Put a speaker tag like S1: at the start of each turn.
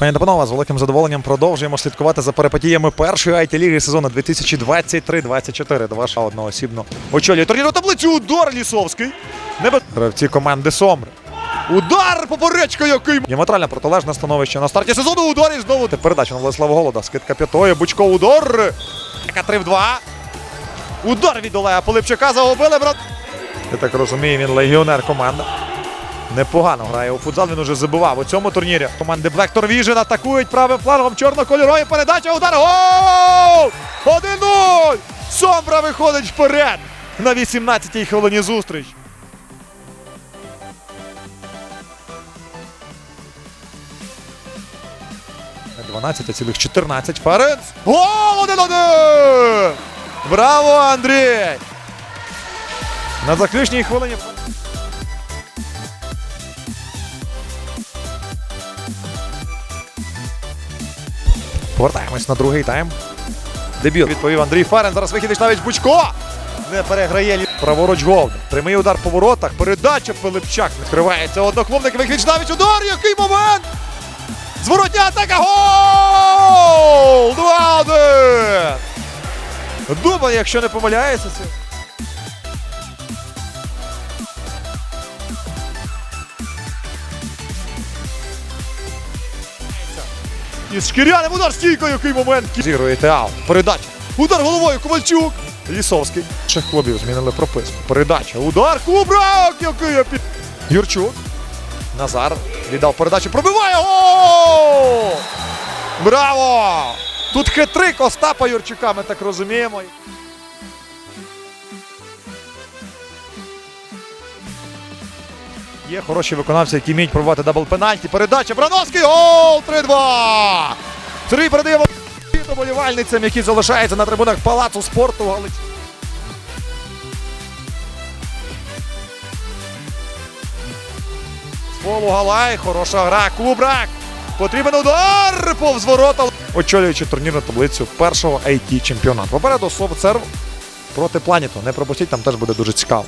S1: Пані та з великим задоволенням продовжуємо слідкувати за перипетіями першої it ліги сезону 2023-24. До вашого одноосібно очолює турнірну таблицю удар Лісовський. Небе... Гравці команди Сомри. Удар поперечка який. Діаметрально протилежне становище на старті сезону. Удар і знову. Передача на Владислава Голода. Скидка п'ятої. Бучко удар. Яка 3 в 2. Удар від Олега Полипчака загубили, брат. Я так розумію, він легіонер команди. Непогано грає у футзал. Він уже забивав у цьому турнірі. Команди Black Vision атакують правим флангом чорно-кольорові. Передача. Удар. Гол! 1-0! Сомбра виходить вперед на 18-й хвилині зустріч. На 12,14. Ференц. Гол! 1-1! Браво, Андрій! На заключній хвилині. Повертаємось на другий тайм. Дебют відповів Андрій Фарен. Зараз вихід навіть Бучко. Не переграє праворуч гол. Прямий удар по воротах. Передача Пилипчак. Відкривається одноклубник. Вихід навіть удар. Який момент! Зворотня атака. Гол! 2-1! Дуба, якщо не помиляється, Із шкіряним удар стійкою, який момент. Зігрує аут. Передача. Удар головою Ковальчук. Лісовський. Ще клубів змінили прописку. Передача. Удар. Кубрак! Який я під... Юрчук. Назар віддав передачу. Пробиває гол! Браво! Тут хитрик Остапа Юрчука, ми так розуміємо. Є хороші виконавці, які вміють пробувати дабл пенальті. Передача Брановський. Гол! 3-2! Сергій передає володіння болівальницям, які залишаються на трибунах палацу спорту Галич. Полу Галай, хороша гра. Кубрак. Потрібен удар повз ворота. Очолюючи турнірну таблицю першого IT чемпіонату. Попереду Софтсерв проти Планіту. Не пропустіть, там теж буде дуже цікаво.